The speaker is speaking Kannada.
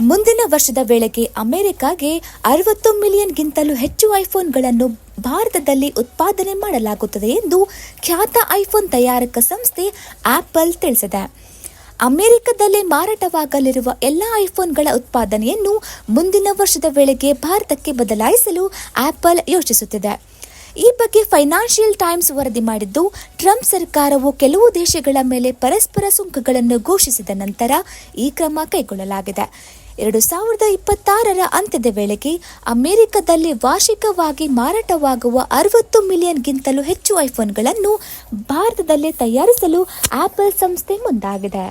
ಮುಂದಿನ ವರ್ಷದ ವೇಳೆಗೆ ಅಮೆರಿಕಾಗೆ ಅರವತ್ತು ಮಿಲಿಯನ್ಗಿಂತಲೂ ಹೆಚ್ಚು ಐಫೋನ್ಗಳನ್ನು ಭಾರತದಲ್ಲಿ ಉತ್ಪಾದನೆ ಮಾಡಲಾಗುತ್ತದೆ ಎಂದು ಖ್ಯಾತ ಐಫೋನ್ ತಯಾರಕ ಸಂಸ್ಥೆ ಆಪಲ್ ತಿಳಿಸಿದೆ. ಅಮೆರಿಕದಲ್ಲಿ ಮಾರಾಟವಾಗಲಿರುವ ಎಲ್ಲ ಐಫೋನ್ಗಳ ಉತ್ಪಾದನೆಯನ್ನು ಮುಂದಿನ ವರ್ಷದ ವೇಳೆಗೆ ಭಾರತಕ್ಕೆ ಬದಲಾಯಿಸಲು ಆಪಲ್ ಯೋಚಿಸುತ್ತಿದೆ. ಈ ಬಗ್ಗೆ ಫೈನಾನ್ಷಿಯಲ್ ಟೈಮ್ಸ್ ವರದಿ ಮಾಡಿದ್ದು, ಟ್ರಂಪ್ ಸರ್ಕಾರವು ಕೆಲವು ದೇಶಗಳ ಮೇಲೆ ಪರಸ್ಪರ ಸುಂಕಗಳನ್ನು ಘೋಷಿಸಿದ ನಂತರ ಈ ಕ್ರಮ ಕೈಗೊಳ್ಳಲಾಗಿದೆ. ಎರಡು ಸಾವಿರದ ಇಪ್ಪತ್ತಾರರ ಅಂತ್ಯದ ವೇಳೆಗೆ ಅಮೆರಿಕದಲ್ಲಿ ವಾರ್ಷಿಕವಾಗಿ ಮಾರಾಟವಾಗುವ ಅರವತ್ತು ಮಿಲಿಯನ್ಗಿಂತಲೂ ಹೆಚ್ಚು ಐಫೋನ್ಗಳನ್ನು ಭಾರತದಲ್ಲೇ ತಯಾರಿಸಲು ಆಪಲ್ ಸಂಸ್ಥೆ ಮುಂದಾಗಿದೆ.